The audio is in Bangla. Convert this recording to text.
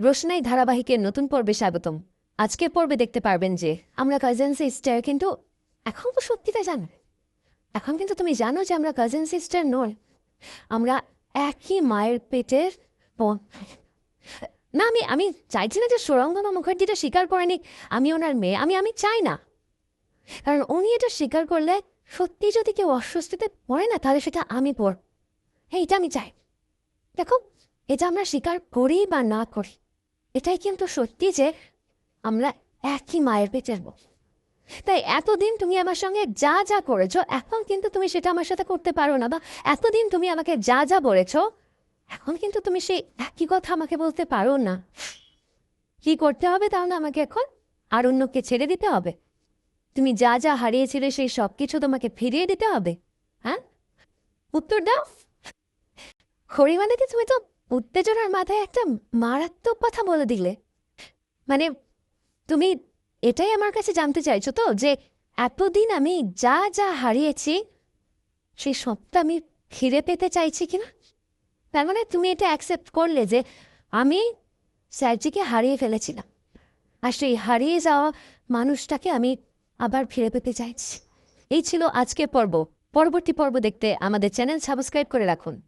রোশনাই ধারাবাহিকের নতুন পর্বে স্বাগতম। আজকের পর্বে দেখতে পারবেন যে, আমরা কাজিন সিস্টার কিন্তু এখন তো সত্যিটা জানো। এখন কিন্তু তুমি জানো যে আমরা কাজিন সিস্টার নয়। আমরা একই মায়ের পেটের বোন। না, আমি আমি চাইছি না যে সুরঙ্গমা মুখার্জিটা স্বীকার করেনি আমি ওনার মেয়ে, আমি আমি চাই না। কারণ উনি এটা স্বীকার করলে সত্যি যদি কেউ অস্বস্তিতে পড়ে না, তাহলে সেটা আমি পড়। হ্যাঁ এটা আমি চাই। দেখো, এটা আমরা স্বীকার করি বা না করি। এটাই কিন্তু সত্যি যে আমরা একই মায়ের পেটের বোন তাই এতদিন তুমি আমার সঙ্গে যা যা করেছ, এখন কিন্তু তুমি সেটা আমার সাথে করতে পারো না বা এতদিন তুমি আমাকে যা যা বলেছ, এখন কিন্তু তুমি সেই একই কথা আমাকে বলতে পারো না। কি করতে হবে তাহলে আমাকে এখন? আর অন্যকে ছেড়ে দিতে হবে? তুমি যা যা হারিয়েছিলে সেই সব কিছু তোমাকে ফিরিয়ে দিতে হবে হ্যাঁ? উত্তর দাও। হরিমানাকে তুমি তো উত্তেজনার মাথায় একটা মারাত্মক কথা বলে দিলে। মানে তুমি এটাই আমার কাছে জানতে চাইছো তো, যে এতদিন আমি যা যা হারিয়েছি, সেই সবটা আমি ফিরে পেতে চাইছি কিনা? তার মানে তুমি এটা অ্যাকসেপ্ট করলে যে আমি স্যারজিকে হারিয়ে ফেলেছিলাম। আর সেই হারিয়ে যাওয়া মানুষটাকে আমি আবার ফিরে পেতে চাইছি। এই ছিল আজকে পর্ব। পরবর্তী পর্ব দেখতে আমাদের চ্যানেল সাবস্ক্রাইব করে রাখুন।